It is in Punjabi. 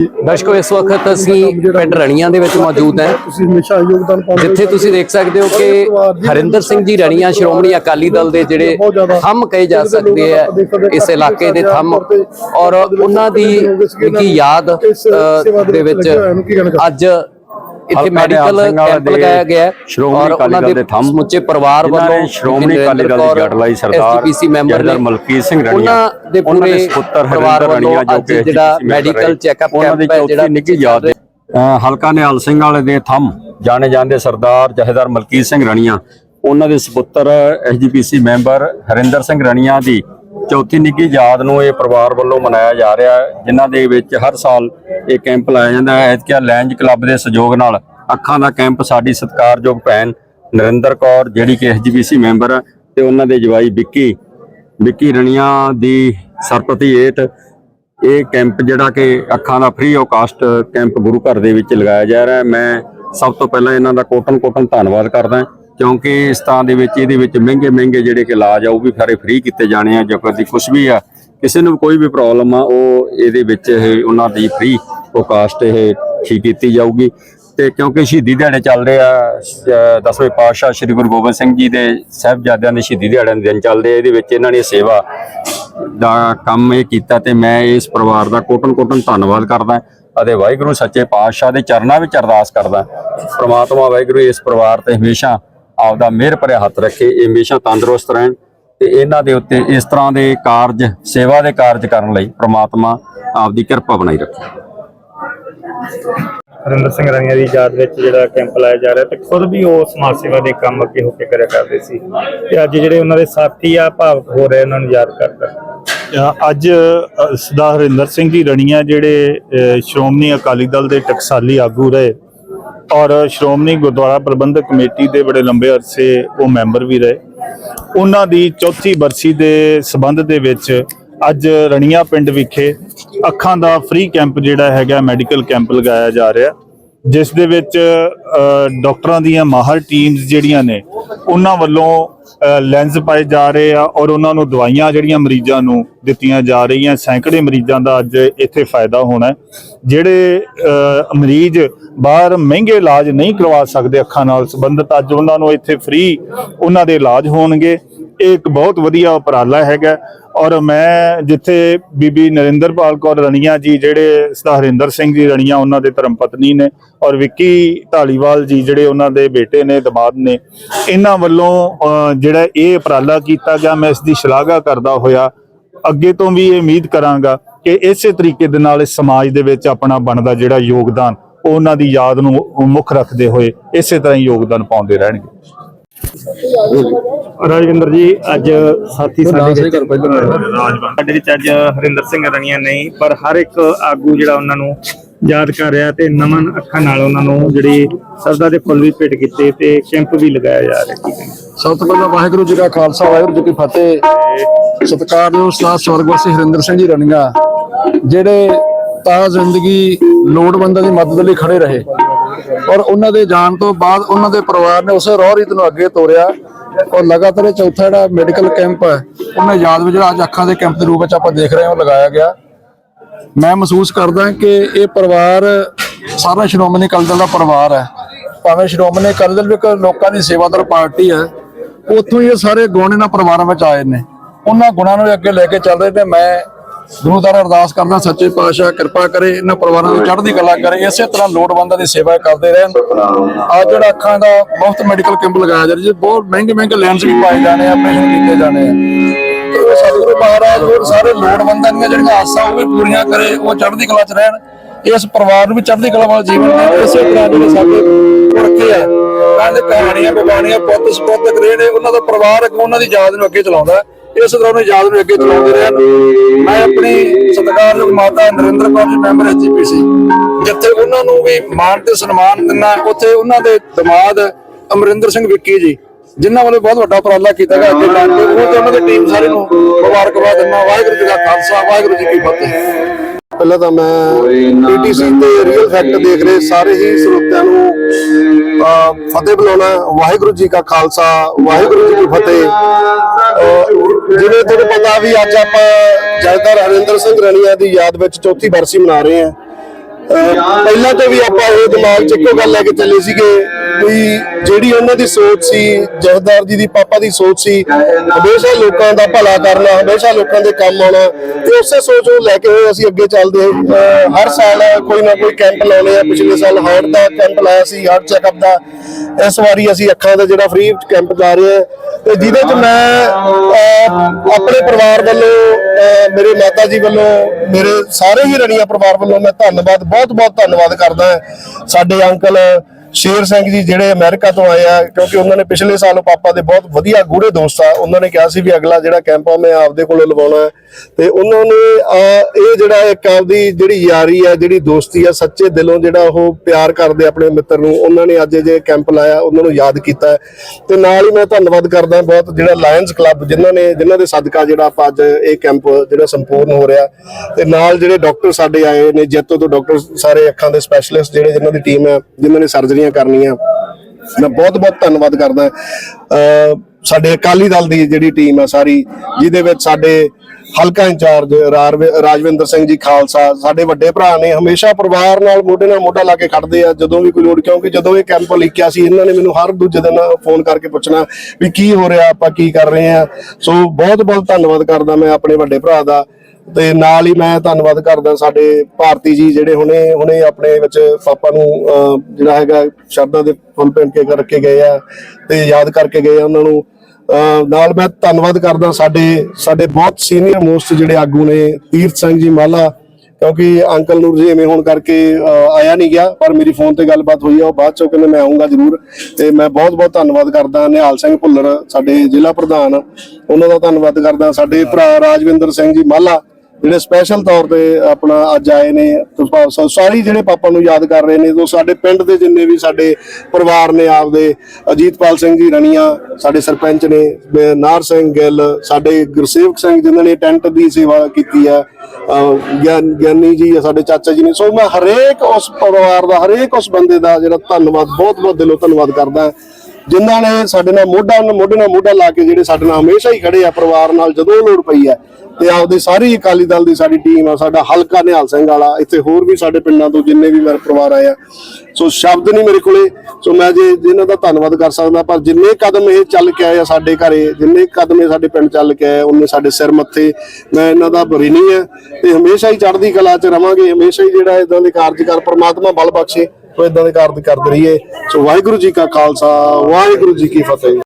ਦਰਸ਼ਕੋ ਇਸ ਵਕਤ ਅਸੀਂ ਪਿੰਡ ਰਣੀਆਂ ਦੇ ਵਿੱਚ ਮੌਜੂਦ ਹਾਂ। ਤੁਸੀਂ ਹਮੇਸ਼ਾ ਯੋਗਦਾਨ ਪਾਉਂਦੇ ਜਿੱਥੇ ਤੁਸੀਂ ਦੇਖ ਸਕਦੇ ਹੋ ਕਿ ਹਰਿੰਦਰ ਸਿੰਘ ਜੀ ਰਣੀਆਂ ਸ਼੍ਰੋਮਣੀ ਅਕਾਲੀ ਦਲ ਦੇ ਜਿਹੜੇ ਥੰਮ ਕਹੇ ਜਾ ਸਕਦੇ ਆ ਇਸ ਇਲਾਕੇ ਦੇ ਥੰਮ। ਔਰ ਉਹਨਾਂ ਦੀ ਕੀ ਯਾਦ ਦੇ ਵਿੱਚ ਅੱਜ ਇੱਥੇ ਮੈਡੀਕਲ ਕੈਂਪ ਲਗਾਇਆ ਗਿਆ ਹੈ ਸ਼੍ਰੋਮਣੀ ਔਰ ਉਹਨਾਂ ਦੇ ਥੰਮ ਸਮੁੱਚੇ ਪਰਿਵਾਰ ਵੱਲੋਂ ਸ਼੍ਰੋਮਣੀ ਅਕਾਲੀ ਦਲ ਦੀ ਜੱਟ ਲਾਈ ਸਰਦਾਰ ਨੇ ਮਲਕੀਤ ਸਿੰਘ ਰਣੀਆਂ ਉਹਨਾਂ ਦੇ ਪੂਰੇ ਪਰਿਵਾਰ ਹਰਿੰਦਰ ਰਣੀਆਂ ਜੋ ਕਿ ਜਿਹੜਾ ਮੈਡੀਕਲ। ਚੈੱਕਅਪ ਕੈਂਪ ਹੈ ਜਿਹੜਾ ਨਿੱਕੀ ਯਾਦ ਹਲਕਾ ਨਿਹਾਲ ਸਿੰਘ ਵਾਲੇ ਦੇ ਥੰਮ ਜਾਣੇ ਜਾਂਦੇ ਸਰਦਾਰ ਜਥੇਦਾਰ ਮਲਕੀਤ ਸਿੰਘ ਰਣੀਆਂ ਉਹਨਾਂ ਦੇ ਸਪੁੱਤਰ ਐਸਜੀਪੀਸੀ ਮੈਂਬਰ ਹਰਿੰਦਰ ਸਿੰਘ ਰਣੀਆਂ ਦੀ ਚੌਥੀ ਨਿੱਕੀ ਯਾਦ ਨੂੰ ਇਹ ਪਰਿਵਾਰ ਵੱਲੋਂ ਮਨਾਇਆ ਜਾ ਰਿਹਾ ਹੈ, ਜਿਨ੍ਹਾਂ ਦੇ ਵਿੱਚ ਹਰ ਸਾਲ ਇਹ ਕੈਂਪ ਲਾਇਆ ਜਾਂਦਾ ਹੈ। ਐਤਕਿਆ ਲੈਂਜ ਕਲੱਬ ਦੇ ਸਹਿਯੋਗ ਨਾਲ ਅੱਖਾਂ ਦਾ ਕੈਂਪ ਸਾਡੀ ਸਤਿਕਾਰਯੋਗ ਭੈਣ ਨਰਿੰਦਰ ਕੌਰ, ਜਿਹੜੀ ਕਿ ਐਸਜੀਪੀਸੀ ਮੈਂਬਰ ਹੈ, ਤੇ ਉਹਨਾਂ ਦੇ ਜਵਾਈ ਵਿੱਕੀ ਵਿੱਕੀ ਰਣੀਆਂ ਦੀ ਸਰਪਤੀ ਏਟ ਇਹ ਕੈਂਪ ਜਿਹੜਾ ਕਿ ਅੱਖਾਂ ਦਾ ਫ੍ਰੀ ਆਫ ਕਾਸਟ ਕੈਂਪ ਗੁਰੂ ਘਰ ਦੇ ਵਿੱਚ ਲਗਾਇਆ ਜਾ ਰਿਹਾ ਹੈ। ਮੈਂ ਸਭ ਤੋਂ ਪਹਿਲਾਂ ਇਹਨਾਂ ਦਾ ਕੋਟਨ ਕੋਟਨ ਧੰਨਵਾਦ ਕਰਦਾ ਕਿਉਂਕਿ ਇਸ ਤਰ੍ਹਾਂ ਦੇ ਵਿੱਚ, ਇਹਦੇ ਵਿੱਚ ਮਹਿੰਗੇ ਮਹਿੰਗੇ ਜਿਹੜੇ ਕਿ ਇਲਾਜ ਆ, ਉਹ ਵੀ ਸਾਰੇ ਫ੍ਰੀ ਕੀਤੇ ਜਾਣੇ ਆ ਜੋ ਕਦੀ ਕੁਝ ਵੀ ਆ। ਕਿਸੇ ਨੂੰ ਕੋਈ ਵੀ ਪ੍ਰੋਬਲਮ ਆ, ਉਹ ਇਹਦੇ ਵਿੱਚ ਇਹ ਉਹਨਾਂ ਦੀ ਫ੍ਰੀ ਉਹ ਕਾਸਟ ਇਹ ਠੀਕ ਕੀਤੀ ਜਾਊਗੀ। ਤੇ ਕਿਉਂਕਿ ਸ਼ਹੀਦੀ ਦਿਹਾੜੇ ਚੱਲ ਰਹੇ ਆ ਦਸਵੇਂ ਪਾਤਸ਼ਾਹ ਸ੍ਰੀ ਗੁਰੂ ਗੋਬਿੰਦ ਸਿੰਘ ਜੀ ਦੇ ਸਾਹਿਬਜ਼ਾਦਿਆਂ ਦੇ ਸ਼ਹੀਦੀ ਦਿਹਾੜਿਆਂ ਦੇ ਦਿਨ ਚੱਲਦੇ ਆ, ਇਹਦੇ ਵਿੱਚ ਇਹਨਾਂ ਨੇ ਸੇਵਾ ਦਾ ਕੰਮ ਇਹ ਕੀਤਾ ਤੇ ਮੈਂ ਇਸ ਪਰਿਵਾਰ ਦਾ ਕੋਟਨ ਕੋਟਨ ਧੰਨਵਾਦ ਕਰਦਾ। ਅਤੇ ਵਾਹਿਗੁਰੂ ਸੱਚੇ ਪਾਤਸ਼ਾਹ ਦੇ ਚਰਨਾਂ ਵਿੱਚ ਅਰਦਾਸ ਕਰਦਾ। ਪ੍ਰਮਾਤਮਾ ਵਾਹਿਗੁਰੂ ਇਸ ਪਰਿਵਾਰ ਤੇ ਹਮੇਸ਼ਾ ਆਪਦਾ ਮਿਹਰ ਭਰਿਆ ਹੱਥ ਰੱਖੇ ਇਹ ਹਮੇਸ਼ਾ ਤੰਦਰੁਸਤ ਰਹਿਣ ਤੇ ਇਹਨਾਂ ਦੇ ਉੱਤੇ ਇਸ ਤਰ੍ਹਾਂ ਦੇ ਕਾਰਜ ਸੇਵਾ ਦੇ ਕਾਰਜ ਕਰਨ ਲਈ ਪ੍ਰਮਾਤਮਾ ਆਪਦੀ ਕਿਰਪਾ ਬਣਾਈ ਰੱਖੇ। ਹਰਿੰਦਰ ਸਿੰਘ ਰਣੀਆ ਦੀ ਯਾਦ ਵਿੱਚ ਜਿਹੜਾ ਕੈਂਪ ਲਾਇਆ ਜਾ ਰਿਹਾ ਤੇ ਖੁਦ ਵੀ ਉਹ ਸਮਾਜ ਸੇਵਾ ਦੇ ਕੰਮ ਅੱਗੇ ਹੋ ਕੇ ਕਰਿਆ ਕਰਦੇ ਸੀ। ਤੇ ਅੱਜ ਜਿਹੜੇ ਉਹਨਾਂ ਦੇ ਸਾਥੀ ਆ ਭਾਵਕ ਹੋ ਰਹੇ ਉਹਨਾਂ ਨੂੰ ਯਾਦ ਕਰਦਾ। ਅੱਜ ਸਰਦਾਰ ਹਰਿੰਦਰ ਸਿੰਘ ਜੀ ਰਣੀਆਂ ਜਿਹੜੇ ਸ਼੍ਰੋਮਣੀ ਅਕਾਲੀ ਦਲ ਦੇ ਟਕਸਾਲੀ ਆਗੂ ਰਹੇ। ਔਰ ਸ਼੍ਰੋਮਣੀ ਗੁਰਦੁਆਰਾ ਪ੍ਰਬੰਧਕ ਕਮੇਟੀ ਦੇ ਬੜੇ ਲੰਬੇ ਅਰਸੇ ਉਹ ਮੈਂਬਰ ਵੀ ਰਹੇ। ਉਹਨਾਂ ਦੀ ਚੌਥੀ ਬਰਸੀ ਦੇ ਸਬੰਧ ਦੇ ਵਿੱਚ ਅੱਜ ਰਣੀਆਂ ਪਿੰਡ ਵਿਖੇ ਅੱਖਾਂ ਦਾ ਫ੍ਰੀ ਕੈਂਪ ਜਿਹੜਾ ਹੈਗਾ, ਮੈਡੀਕਲ ਕੈਂਪ ਲਗਾਇਆ ਜਾ ਰਿਹਾ। ਜਿਸ ਦੇ ਵਿੱਚ ਅ, ਡਾਕਟਰਾਂ ਦੀਆਂ ਮਾਹਰ ਟੀਮਸ ਜਿਹੜੀਆਂ ਨੇ ਉਹਨਾਂ ਵੱਲੋਂ ਲੈਂਸ ਪਾਏ ਜਾ ਰਹੇ ਆ ਔਰ ਉਹਨਾਂ ਨੂੰ ਦਵਾਈਆਂ ਜਿਹੜੀਆਂ ਮਰੀਜ਼ਾਂ ਨੂੰ ਦਿੱਤੀਆਂ ਜਾ ਰਹੀਆਂ ਸੈਂਕੜੇ ਮਰੀਜ਼ਾਂ ਦਾ ਅੱਜ ਇੱਥੇ ਫਾਇਦਾ ਹੋਣਾ ਜਿਹੜੇ ਮਰੀਜ਼ ਬਾਹਰ ਮਹਿੰਗੇ ਇਲਾਜ ਨਹੀਂ ਕਰਵਾ ਸਕਦੇ ਅੱਖਾਂ ਨਾਲ ਸੰਬੰਧਿਤ ਅੱਜ ਉਹਨਾਂ ਨੂੰ ਇੱਥੇ ਫ੍ਰੀ ਉਹਨਾਂ ਦੇ ਇਲਾਜ ਹੋਣਗੇ। ਇਹ ਇੱਕ ਬਹੁਤ ਵਧੀਆ ਉਪਰਾਲਾ ਹੈਗਾ। ਔਰ ਮੈਂ ਜਿੱਥੇ ਬੀਬੀ ਨਰਿੰਦਰਪਾਲ ਕੌਰ ਰਣੀਆਂ ਜੀ ਜਿਹੜੇ ਸਰਦਾਰ ਸਿੰਘ ਜੀ ਰਣੀਆਂ, ਉਹਨਾਂ ਦੇ ਧਰਮ ਪਤਨੀ ਨੇ ਔਰ ਵਿੱਕੀ ਢਾਲੀਵਾਲ ਜੀ ਜਿਹੜੇ ਉਹਨਾਂ ਦੇ ਬੇਟੇ ਨੇ, ਦਮਾਦ ਨੇ, ਇਹਨਾਂ ਵੱਲੋਂ ਜਿਹੜਾ ਇਹ ਉਪਰਾਲਾ ਕੀਤਾ ਗਿਆ, ਮੈਂ ਇਸ ਦੀ ਸ਼ਲਾਘਾ ਕਰਦਾ ਹੋਇਆ। ਅੱਗੇ ਤੋਂ ਵੀ ਇਹ ਉਮੀਦ ਕਰਾਂਗਾ ਕਿ ਇਸੇ ਤਰੀਕੇ ਦੇ ਨਾਲ ਇਸ ਸਮਾਜ ਦੇ ਵਿੱਚ ਆਪਣਾ ਬਣਦਾ ਜਿਹੜਾ ਯੋਗਦਾਨ, ਉਹ ਉਹਨਾਂ ਦੀ ਯਾਦ ਨੂੰ ਮੁੱਖ ਰੱਖਦੇ ਹੋਏ ਇਸੇ ਤਰ੍ਹਾਂ ਹੀ ਯੋਗਦਾਨ ਪਾਉਂਦੇ ਰਹਿਣਗੇ। ਰਾਜਵਿੰਦਰ ਜੀ ਅੱਜ ਸਾਥੀ ਸਾਡੇ ਵਿੱਚ ਸਾਡੇ ਵਿੱਚ ਅੱਜ ਹਰਿੰਦਰ ਸਿੰਘ ਰਣੀਆ ਨਹੀਂ ਪਰ ਹਰ ਇੱਕ ਆਗੂ ਜਿਹੜਾ ਉਹਨਾਂ ਨੂੰ ਯਾਦ ਕਰ ਰਿਹਾ ਤੇ ਨਮਨ ਅੱਖਾਂ ਨਾਲ ਉਹਨਾਂ ਨੂੰ ਜਿਹੜੀ ਸਰਦਾ ਦੇ ਫੁੱਲ ਵੀ ਭੇਟ ਕੀਤੇ ਤੇ ਕੈਂਪ ਵੀ ਲਗਾਇਆ ਜਾ ਰਿਹਾ। ਠੀਕ ਹੈ ਸਭ ਤੋਂ ਪਹਿਲਾਂ ਵਾਹਿਗੁਰੂ ਜੀ ਕਾ ਖਾਲਸਾ ਵਾਹਿਗੁਰੂ ਜੀ ਕੀ ਫਤਿਹ। ਸਤਿਕਾਰਯੋਗ ਉਸਤਾਦ ਸਵਰਗਵਾਸੀ ਹਰਿੰਦਰ ਸਿੰਘ ਜੀ ਰਣੀਆਂ ਜਿਹੜੇ ਤਾਂ ਜ਼ਿੰਦਗੀ ਲੋੜਵੰਦਾਂ ਦੀ ਮਦਦ ਲਈ ਖੜੇ ਰਹੇ। ਔਰ ਉਹਨਾਂ ਦੇ ਜਾਣ ਤੋਂ ਬਾਅਦ ਉਹਨਾਂ ਦੇ ਪਰਿਵਾਰ ਨੇ ਉਸੇ ਰੋਹ ਰੀਤ ਨੂੰ ਅੱਗੇ ਤੋਰਿਆ। ਔਰ ਲਗਾਤਾਰ ਇਹ ਚੌਥਾ ਜਿਹੜਾ ਮੈਡੀਕਲ ਕੈਂਪ ਹੈ, ਉਹਨਾਂ ਯਾਦ ਵਿੱਚ ਜਿਹੜਾ ਅੱਜ ਅੱਖਾਂ ਦੇ ਕੈਂਪ ਦੇ ਰੂਪ ਵਿੱਚ ਆਪਾਂ ਦੇਖ ਰਹੇ ਹਾਂ, ਉਹ ਲਗਾਇਆ ਗਿਆ। ਮੈਂ ਮਹਿਸੂਸ ਕਰਦਾ ਕਿ ਇਹ ਪਰਿਵਾਰ ਸਾਰਾ ਸ਼੍ਰੋਮਣੀ ਅਕਾਲੀ ਦਲ ਦਾ ਪਰਿਵਾਰ ਹੈ। ਭਾਵੇਂ ਸ਼੍ਰੋਮਣੀ ਅਕਾਲੀ ਦਲ ਵੀ ਇੱਕ ਲੋਕਾਂ ਦੀ ਸੇਵਾਦਾਰ ਪਾਰਟੀ ਹੈ, ਉੱਥੋਂ ਹੀ ਇਹ ਸਾਰੇ ਗੁਣ ਇਹਨਾਂ ਪਰਿਵਾਰਾਂ ਵਿੱਚ ਆਏ ਨੇ। ਉਹਨਾਂ ਗੁਣਾਂ ਨੂੰ ਅੱਗੇ ਲੈ ਕੇ ਚੱਲ ਰਹੇ ਤੇ ਮੈਂ ਗੁਰੂ ਦਰ ਅਰਦਾਸ ਕਰਨਾ, ਸੱਚੇ ਪਾਤਸ਼ਾਹ ਕਿਰਪਾ ਕਰੇ, ਇਹਨਾਂ ਪਰਿਵਾਰਾਂ ਨੂੰ ਚੜ੍ਹਦੀ ਕਲਾ ਕਰੇ, ਇਸੇ ਤਰ੍ਹਾਂ ਲੋੜਵੰਦਾਂ ਦੀ ਸੇਵਾ ਕਰਦੇ ਰਹਿਣ। ਆ ਜਿਹੜਾ ਅੱਖਾਂ ਦਾ ਮੁਫਤ ਮੈਡੀਕਲ ਕੈਂਪ ਲਗਾਇਆ ਜਾ ਰਿਹਾ, ਜੀ ਬਹੁਤ ਮਹਿੰਗੇ ਮਹਿੰਗੇ ਲੈਂਸ ਵੀ ਪਾਏ ਜਾਣੇ ਆ ਆਪਰੇਸ਼ਨ ਕੀਤੇ ਜਾਣੇ ਆ। ਸਤਿਗੁਰੂ ਮਹਾਰਾਜ ਹੋਰ ਸਾਰੇ ਲੋੜਵੰਦਾਂ ਦੀਆਂ ਜਿਹੜੀਆਂ ਆਸਾਂ, ਉਹ ਵੀ ਪੂਰੀਆਂ ਕਰੇ, ਉਹ ਚੜ੍ਹਦੀ ਕਲਾ 'ਚ ਰਹਿਣ। ਇਸ ਪਰਿਵਾਰ ਨੂੰ ਵੀ ਚੜ੍ਹਦੀ ਕਲਾ ਵਾਲਾ ਜੀਵਨ ਦੇ ਇਸੇ ਤਰ੍ਹਾਂ ਜਿਹੜੇ ਸਾਡੇ ਪੁਰਖੇ ਆ ਕਹਿੰਦੇ ਕਹਾਣੀਆਂ ਬਗਾਣੀਆਂ ਪੁੱਤ ਸਪੁੱਤ ਕਰੇ ਨੇ, ਉਹਨਾਂ ਦਾ ਪਰਿਵਾਰ ਉਹਨਾਂ ਦੀ ਯਾਦ ਨੂੰ ਅੱਗੇ ਚਲਾਉਂਦਾ। ਹੈ। ਇਸ ਤਰ੍ਹਾਂ ਉਹਨੇ ਯਾਦ ਨੂੰ ਅੱਗੇ ਚਲਾਉਂਦੇ ਰਹਿਣ ਮੈਂ ਆਪਣੀ ਸਤਿਕਾਰਯੋਗ ਮਾਤਾ ਨਰਿੰਦਰ ਕੌਰ ਜੀ, ਮੈਂਬਰ ਐਜੀਪੀਸੀ ਜਿੱਥੇ ਉਹਨਾਂ ਨੂੰ ਵੀ ਮਾਣ ਤੇ ਸਨਮਾਨ ਦਿੰਨਾ ਉੱਥੇ ਉਹਨਾਂ ਦੇ ਦਮਾਦ ਅਮਰਿੰਦਰ ਸਿੰਘ ਵਿੱਕੀ ਜੀ, ਜਿਨ੍ਹਾਂ ਵੱਲੋਂ ਬਹੁਤ ਵੱਡਾ ਉਪਰਾਲਾ ਕੀਤਾ ਗਿਆ ਅੱਗੇ ਜਾਣ ਕੇ, ਉਹ ਤੇ ਉਹਨਾਂ ਦੀ ਟੀਮ ਸਾਰੇ ਨੂੰ ਮੁਬਾਰਕਬਾਦ ਦਿੰਦਾ ਵਾਹਿਗੁਰੂ ਜੀ ਦਾ ਖਾਲਸਾ, ਵਾਹਿਗੁਰੂ ਜੀ ਕੀ ਫਤਿਹ। ਪਹਿਲਾਂ ਤਾਂ ਮੈਂ ਪੀਟੀਸੀ ਤੇ ਰੀਅਲ ਫੈਕਟ ਦੇਖ ਰਹੇ ਸਾਰੇ ਹੀ ਸਰੋਤਿਆਂ ਨੂੰ ਫਤਿਹ ਬੁਲਾਉਣਾ ਵਾਹਿਗੁਰੂ ਜੀ ਕਾ ਖਾਲਸਾ, ਵਾਹਿਗੁਰੂ ਜੀ ਕੀ ਫਤਿਹ। ਜਿਵੇਂ ਤੁਹਾਨੂੰ ਪਤਾ ਵੀ ਅੱਜ ਆਪਾਂ ਜਥੇਦਾਰ ਹਰਿੰਦਰ ਸਿੰਘ ਰਣੀਆ ਦੀ ਯਾਦ ਵਿੱਚ ਚੌਥੀ ਬਰਸੀ ਮਨਾ ਰਹੇ ਹਾਂ। ਪਹਿਲਾਂ ਤੋਂ ਵੀ ਆਪਾਂ ਇਹ ਦਿਮਾਗ 'ਚ ਇੱਕੋ ਗੱਲ ਲੈ ਕੇ ਚੱਲੇ ਸੀਗੇ ਵੀ ਜਿਹੜੀ ਉਹਨਾਂ ਦੀ ਸੋਚ ਸੀ, ਜਹਦਾਰ ਜੀ ਦੀ, ਪਾਪਾ ਦੀ ਸੋਚ ਸੀ, ਹਮੇਸ਼ਾ ਲੋਕਾਂ ਦਾ ਭਲਾ ਕਰਨਾ, ਹਮੇਸ਼ਾ ਲੋਕਾਂ ਦੇ ਕੰਮ ਆਉਣਾ ਤੇ ਉਸੇ ਸੋਚ ਨੂੰ ਲੈ ਕੇ ਹੋਏ ਅਸੀਂ ਅੱਗੇ ਚੱਲਦੇ ਹਰ ਸਾਲ ਕੋਈ ਨਾ ਕੋਈ ਕੈਂਪ ਲਾਉਣੇ ਆ, ਪਿਛਲੇ ਸਾਲ ਹਾਰਟ ਦਾ ਕੈਂਪ ਲਾਇਆ ਸੀ ਹਾਰਟ ਚੈੱਕਅਪ ਦਾ। ਇਸ ਵਾਰੀ ਅਸੀਂ ਅੱਖਾਂ ਦਾ ਜਿਹੜਾ ਫ੍ਰੀ ਕੈਂਪ ਲਾ ਰਹੇ ਹਾਂ ਤੇ ਜਿਹਦੇ 'ਚ ਮੈਂ ਆਪਣੇ ਪਰਿਵਾਰ ਵੱਲੋਂ ਮੇਰੇ ਮਾਤਾ ਜੀ ਵੱਲੋਂ, ਮੇਰੇ ਸਾਰੇ ਹੀ ਰਣੀਆ ਪਰਿਵਾਰ ਵੱਲੋਂ ਮੈਂ ਧੰਨਵਾਦ ਬਹੁਤ ਬਹੁਤ ਧੰਨਵਾਦ ਕਰਦਾ ਸਾਡੇ ਅੰਕਲ ਸ਼ੇਰ ਸਿੰਘ ਜੀ ਜਿਹੜੇ ਅਮਰੀਕਾ ਤੋਂ ਆਏ ਆ, ਕਿਉਂਕਿ ਉਹਨਾਂ ਨੇ ਪਿਛਲੇ ਸਾਲ ਪਾਪਾ ਦੇ ਬਹੁਤ ਵਧੀਆ ਗੂੜੇ ਦੋਸਤ ਆ, ਉਹਨਾਂ ਨੇ ਕਿਹਾ ਸੀ ਵੀ ਅਗਲਾ ਜਿਹੜਾ ਕੈਂਪ ਆ, ਮੈਂ ਆਪਦੇ ਕੋਲੋਂ ਲਵਾਉਣਾ ਤੇ ਉਹਨਾਂ ਨੇ ਇਹ ਜਿਹੜਾ ਇੱਕ ਆਪਦੀ ਜਿਹੜੀ ਯਾਰੀ ਆ, ਜਿਹੜੀ ਦੋਸਤੀ ਆ, ਸੱਚੇ ਦਿਲੋਂ ਜਿਹੜਾ ਉਹ ਪਿਆਰ ਕਰਦੇ ਆਪਣੇ ਮਿੱਤਰ ਨੂੰ, ਉਹਨਾਂ ਨੇ ਅੱਜ ਜੇ ਕੈਂਪ ਲਾਇਆ, ਉਹਨਾਂ ਨੂੰ ਯਾਦ ਕੀਤਾ ਤੇ ਨਾਲ ਹੀ ਮੈਂ ਧੰਨਵਾਦ ਕਰਦਾ ਬਹੁਤ ਜਿਹੜਾ ਲਾਇਨਸ ਕਲੱਬ ਜਿਨ੍ਹਾਂ ਨੇ, ਜਿਨ੍ਹਾਂ ਦੇ ਸਦਕਾ ਜਿਹੜਾ ਆਪਾਂ ਅੱਜ ਇਹ ਕੈਂਪ ਜਿਹੜਾ ਸੰਪੂਰਨ ਹੋ ਰਿਹਾ। ਤੇ ਨਾਲ ਜਿਹੜੇ ਡਾਕਟਰ ਸਾਡੇ ਆਏ ਨੇ, ਜੈਤੋ ਤੋਂ ਡਾਕਟਰ ਸਾਰੇ ਅੱਖਾਂ ਦੇ ਸਪੈਸ਼ਲਿਸਟ ਜਿਹੜੇ ਜਿਨ੍ਹਾਂ ਦੀ ਟੀਮ ਹੈ, ਜਿਨ੍ਹਾਂ ਨੇ ਸਰਜਰੀ ਸਰਜਰੀਆਂ ਕਰਨੀਆਂ। ਮੈਂ ਬਹੁਤ ਬਹੁਤ ਧੰਨਵਾਦ ਕਰਦਾ। ਸਾਡੇ ਅਕਾਲੀ ਦਲ ਦੀ ਜਿਹੜੀ ਟੀਮ ਹੈ ਸਾਰੀ, ਜਿਹਦੇ ਵਿੱਚ ਸਾਡੇ ਹਲਕਾ ਇੰਚਾਰਜ ਰਾਜਵਿੰਦਰ ਸਿੰਘ ਜੀ ਖਾਲਸਾ, ਸਾਡੇ ਵੱਡੇ ਭਰਾ ਨੇ, ਹਮੇਸ਼ਾ ਪਰਿਵਾਰ ਨਾਲ ਮੋਢੇ ਨਾਲ ਮੋਢਾ ਲਾ ਕੇ ਖੜਦੇ ਆ, ਜਦੋਂ ਵੀ ਕੋਈ ਲੋੜ, ਕਿਉਂਕਿ ਜਦੋਂ ਇਹ ਕੈਂਪ ਲਿਖਿਆ ਸੀ, ਇਹਨਾਂ ਨੇ ਮੈਨੂੰ ਹਰ ਦੂਜੇ ਦਿਨ ਫੋਨ ਕਰਕੇ ਪੁੱਛਣਾ ਵੀ ਕੀ ਹੋ ਰਿਹਾ, ਆਪਾਂ ਕੀ ਕਰ ਰਹੇ ਆ। ਸੋ ਬਹੁਤ ਬਹੁਤ ਧੰਨਵਾਦ ਕਰਦਾ ਮੈਂ ਆਪਣੇ ਵੱਡੇ ਭਰਾ ਦਾ। ਤੇ ਨਾਲ ਹੀ ਮੈਂ ਧੰਨਵਾਦ ਕਰਦਾ ਸਾਡੇ ਭਾਰਤੀ ਜੀ ਜਿਹੜੇ ਹੁਣੇ ਹੁਣੇ ਆਪਣੇ ਵਿੱਚ ਪਾਪਾ ਨੂੰ ਜਿਹੜਾ ਹੈਗਾ, ਸ਼ਰਧਾ ਦੇ ਫੁੱਲ ਪਹਿਨ ਕੇ ਰੱਖ ਗਏ ਆ ਤੇ ਯਾਦ ਕਰਕੇ ਗਏ ਆ ਉਹਨਾਂ ਨੂੰ। ਨਾਲ ਮੈਂ ਧੰਨਵਾਦ ਕਰਦਾ ਸਾਡੇ ਸਾਡੇ ਬਹੁਤ ਸੀਨੀਅਰ ਮੋਸਟ ਜਿਹੜੇ ਆਗੂ ਨੇ, ਤੀਰਥ ਸਿੰਘ ਜੀ ਮਾਲਾ, ਕਿਉਂਕਿ ਅੰਕਲ ਨੂੰ ਰਜੇਵੇਂ ਹੋਣ ਕਰਕੇ ਆਇਆ ਨਹੀਂ ਗਿਆ, ਪਰ ਮੇਰੀ ਫੋਨ ਤੇ ਗੱਲਬਾਤ ਹੋਈ ਆ, ਉਹ ਬਾਅਦ ਚੋਂ ਕਹਿੰਦੇ ਮੈਂ ਆਉਂਗਾ ਜ਼ਰੂਰ। ਤੇ ਮੈਂ ਬਹੁਤ ਬਹੁਤ ਧੰਨਵਾਦ ਕਰਦਾ ਨਿਹਾਲ ਸਿੰਘ ਭੁੱਲਰ, ਸਾਡੇ ਜ਼ਿਲ੍ਹਾ ਪ੍ਰਧਾਨ। ਉਹਨਾਂ ਦਾ ਧੰਨਵਾਦ ਕਰਦਾ ਸਾਡੇ ਭਰਾ ਰਾਜਵਿੰਦਰ ਸਿੰਘ ਜੀ ਮਾਲਾ ਜਿਹੜੇ ਸਪੈਸ਼ਲ ਤੌਰ ਤੇ ਆਪਣਾ ਅੱਜ ਆਏ ਨੇ, ਤੇ ਭਾ- ਸਾ- ਜਿਹੜੇ ਪਾਪਾ ਨੂੰ ਯਾਦ ਕਰ ਰਹੇ ਨੇ ਤੋਂ ਸਾਡੇ ਪਿੰਡ ਦੇ ਜਿੰਨੇ ਵੀ ਸਾਡੇ ਪਰਿਵਾਰ ਨੇ ਆਪਦੇ, ਅਜੀਤਪਾਲ ਸਿੰਘ ਜੀ, ਰਣੀਆਂ, ਸਾਡੇ ਸਰਪੰਚ ਨੇ ਨਾਰ ਸਿੰਘ ਗਿੱਲ, ਸਾਡੇ ਗੁਰਸੇਵਕ ਸਿੰਘ ਜਿਨ੍ਹਾਂ ਨੇ ਟੈਂਟ ਦੀ ਸੇਵਾ ਕੀਤੀ ਹੈ, ਅਹ, ਗਿਆਨ- ਗਿਆਨੀ ਜੀ ਸਾਡੇ ਚਾਚਾ ਜੀ ਨੇ। ਸੋ ਮੈਂ ਹਰੇਕ ਉਸ ਪਰਿਵਾਰ ਦਾ, ਹਰੇਕ ਉਸ ਬੰਦੇ ਦਾ ਜਿਹੜਾ ਧੰਨਵਾਦ, ਬਹੁਤ ਬਹੁਤ ਦਿਲੋਂ ਧੰਨਵਾਦ ਕਰਦਾ ਹਾਂ। ਜਿਨ੍ਹਾਂ ਨੇ ਸਾਡੇ ਨਾਲ ਮੋਢਾ ਨਾਲ ਮੋਢੇ ਨਾਲ ਮੋਢਾ ਲਾ ਕੇ ਜਿਹੜੇ ਸਾਡੇ ਨਾਲ ਹਮੇਸ਼ਾ ਹੀ ਖੜੇ ਆ, ਪਰਿਵਾਰ ਨਾਲ ਜਦੋਂ ਲੋੜ ਪਈ ਹੈ ਤੇ ਆਪਦੇ ਸਾਰੀ ਅਕਾਲੀ ਦਲ ਦੀ ਸਾਡੀ ਟੀਮ ਆ ਸਾਡਾ ਹਲਕਾ ਨਿਹਾਲ ਸਿੰਘ ਵਾਲਾ ਇੱਥੇ ਹੋਰ ਵੀ ਸਾਡੇ ਪਿੰਡਾਂ ਤੋਂ ਜਿੰਨੇ ਵੀ ਮੇਰੇ ਪਰਿਵਾਰ ਆਏ ਆ। ਸੋ ਸ਼ਬਦ ਨਹੀਂ ਮੇਰੇ ਕੋਲੇ ਸੋ ਮੈਂ ਜੇ ਜਿਨ੍ਹਾਂ ਦਾ ਧੰਨਵਾਦ ਕਰ ਸਕਦਾ ਪਰ ਜਿੰਨੇ ਕਦਮ ਇਹ ਚੱਲ ਕੇ ਆਏ ਆ ਸਾਡੇ ਘਰੇ ਜਿੰਨੇ ਕਦਮ ਇਹ ਸਾਡੇ ਪਿੰਡ ਚੱਲ ਕੇ ਆਏ ਉਹਨੇ ਸਾਡੇ ਸਿਰ ਮੱਥੇ ਮੈਂ ਇਹਨਾਂ ਦਾ ਬਰਿਨੀ ਹੈ। ਤੇ ਹਮੇਸ਼ਾ ਹੀ ਚੜ੍ਹਦੀ ਕਲਾ 'ਚ ਰਵਾਂਗੇ ਹਮੇਸ਼ਾ ਹੀ ਜਿਹੜਾ ਇਦਾਂ ਦੇ ਕਾਰਜ ਕਰ ਪ੍ਰਮਾਤਮਾ ਬਲ ਬਖਸ਼ੇ ਸੋ ਇਦਾਂ ਦੇ ਕਾਰਜ ਕਰਦੇ ਰਹੀਏ। ਸੋ ਵਾਹਿਗੁਰੂ ਜੀ ਕਾ ਖਾਲਸਾ ਵਾਹਿਗੁਰੂ ਜੀ ਕੀ ਫਤਿਹ।